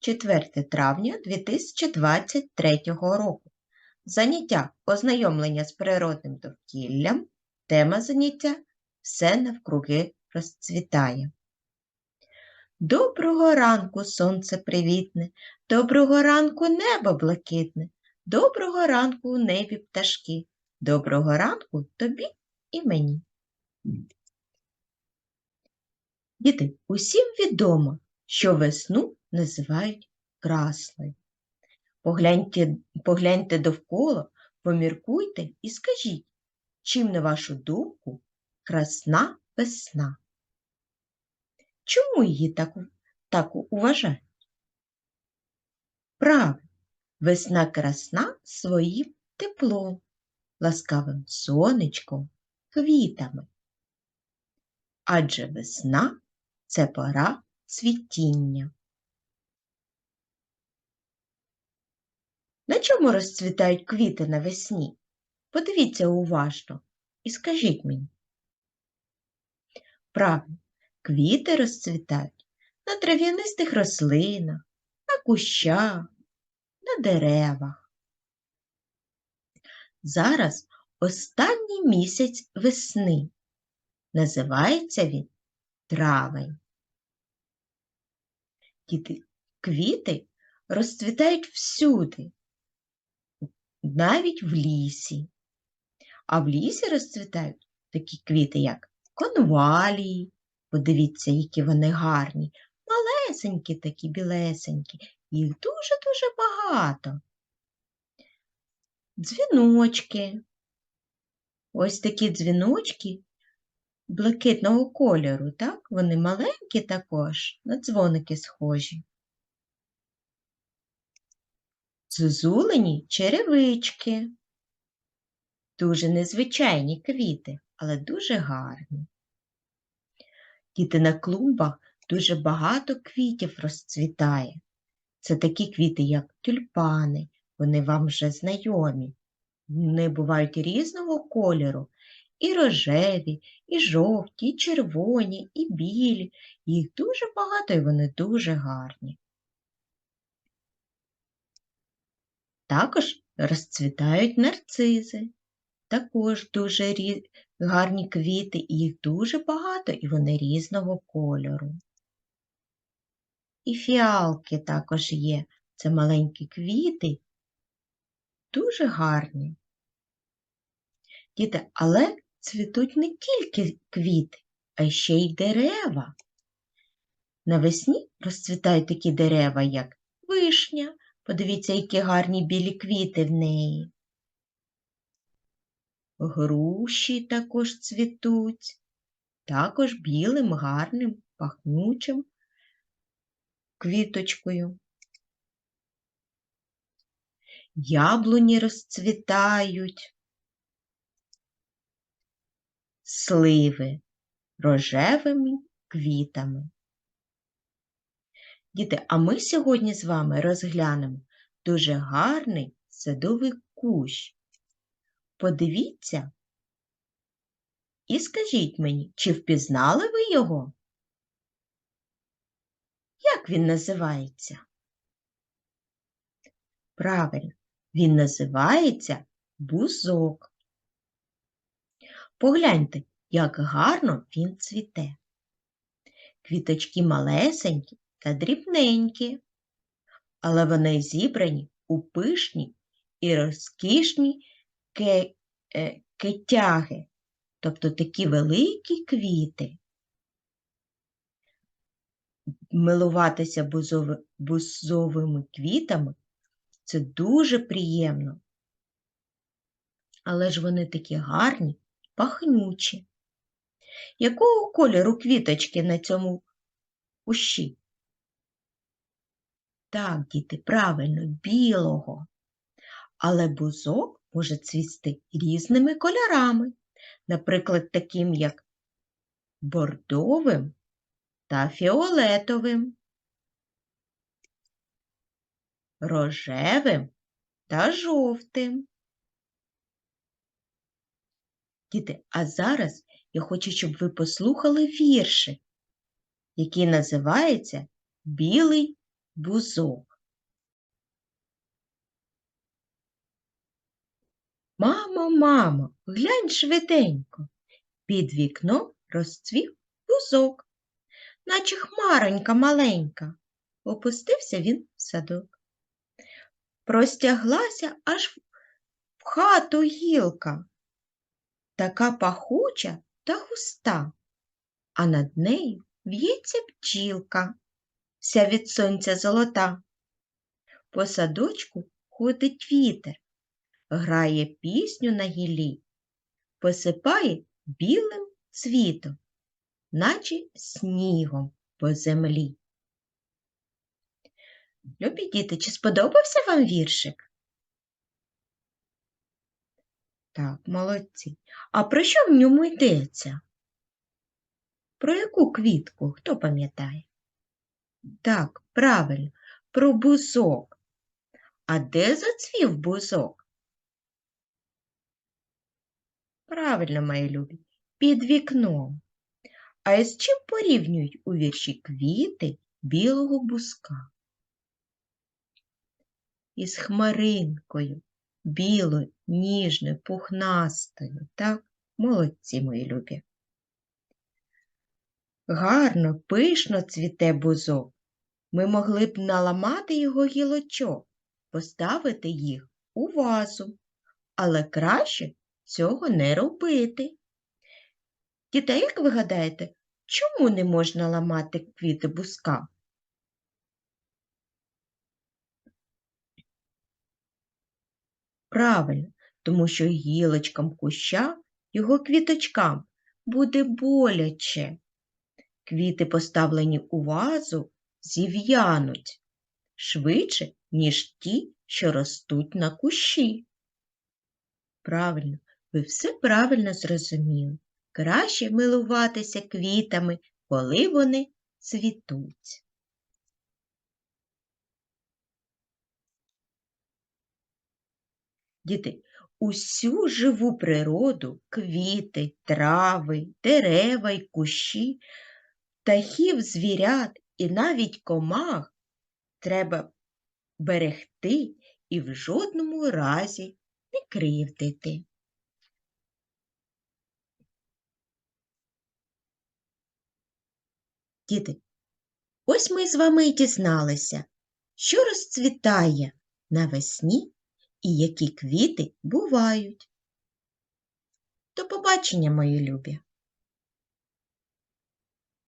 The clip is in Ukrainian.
4 травня 2023 року. Заняття ознайомлення з природним довкіллям. Тема заняття Все навкруги розцвітає. Доброго ранку, сонце привітне, доброго ранку небо блакитне, доброго ранку у небі пташки, доброго ранку тобі і мені. Діти, усім відомо, що весну називають красною. Погляньте, погляньте довкола, поміркуйте і скажіть, чим, на вашу думку, красна весна? Чому її так, так уважають? Правильно, весна красна своїм теплом, ласкавим сонечком, квітами. Адже весна це пора цвітіння. На чому розцвітають квіти навесні? Подивіться уважно і скажіть мені. Правильно, квіти розцвітають на трав'янистих рослинах, на кущах, на деревах. Зараз останній місяць весни. Називається він травень. Квіти розцвітають всюди, навіть в лісі. А в лісі розцвітають такі квіти, як конвалії. Подивіться, які вони гарні, малесенькі такі, білесенькі, їх дуже-дуже багато. Дзвіночки. Ось такі дзвіночки блакитного кольору, так? Вони маленькі також, на дзвоники схожі. Зозулені черевички. Дуже незвичайні квіти, але дуже гарні. Діти на клумбах дуже багато квітів розцвітає. Це такі квіти, як тюльпани, вони вам вже знайомі. Вони бувають різного кольору, і рожеві, і жовті, і червоні, і білі. Їх дуже багато і вони дуже гарні. Також розцвітають нарцизи. Також дуже гарні квіти, і їх дуже багато, і вони різного кольору. І фіалки також є. Це маленькі квіти, дуже гарні. Діти, але цвітуть не тільки квіти, а ще й дерева. Навесні розцвітають такі дерева, як вишня. Подивіться, які гарні білі квіти в неї. Груші також цвітуть, також білим, гарним, пахнючим квіточкою. Яблуні розцвітають, сливи рожевими квітами. Діти, а ми сьогодні з вами розглянемо дуже гарний садовий кущ. Подивіться і скажіть мені, чи впізнали ви його? Як він називається? Правильно, він називається бузок. Погляньте, як гарно він цвіте. Квіточки малесенькі та дрібненькі, але вони зібрані у пишні і розкішні ке... е, кетяги, тобто такі великі квіти. Милуватися бузови... бузовими квітами це дуже приємно. Але ж вони такі гарні, пахнючі. Якого кольору квіточки на цьому кущі? Так, діти, правильно, білого. Але бузок може цвісти різними кольорами, наприклад, таким як бордовим та фіолетовим, рожевим та жовтим. Діти, а зараз я хочу, щоб ви послухали віршик, який називається Білий бузок. Мамо, мамо, глянь швиденько. Під вікном розцвів бузок, наче хмаронька маленька. Опустився він в садок. Простяглася аж в хату гілка, така пахуча та густа, а над нею в'ється бджілка, вся від сонця золота. По садочку ходить вітер, грає пісню на гілі, посипає білим цвітом, наче снігом по землі. Любі діти, чи сподобався вам віршик? Так, молодці. А про що в ньому йдеться? Про яку квітку? Хто пам'ятає? Так, правильно, про бузок. А де зацвів бузок? Правильно, мої любі, під вікном. А із чим порівнюють у вірші квіти білого бузка? Із хмаринкою, білою, ніжною, пухнастою. Так, молодці мої любі. Гарно, пишно цвіте бузок. Ми могли б наламати його гілочок, поставити їх у вазу, але краще цього не робити. Діти, як ви гадаєте, чому не можна ламати квіти бузка? Правильно, тому що гілочкам куща, його квіточкам буде боляче. Квіти, поставлені у вазу, зів'януть швидше, ніж ті, що ростуть на кущі. Правильно, ви все правильно зрозуміли. Краще милуватися квітами, коли вони цвітуть. Діти, усю живу природу, квіти, трави, дерева й кущі, птахів, звірят і навіть комах треба берегти і в жодному разі не кривдити. Діти, ось ми з вами й дізналися, що розцвітає навесні і які квіти бувають. До побачення, мої любі!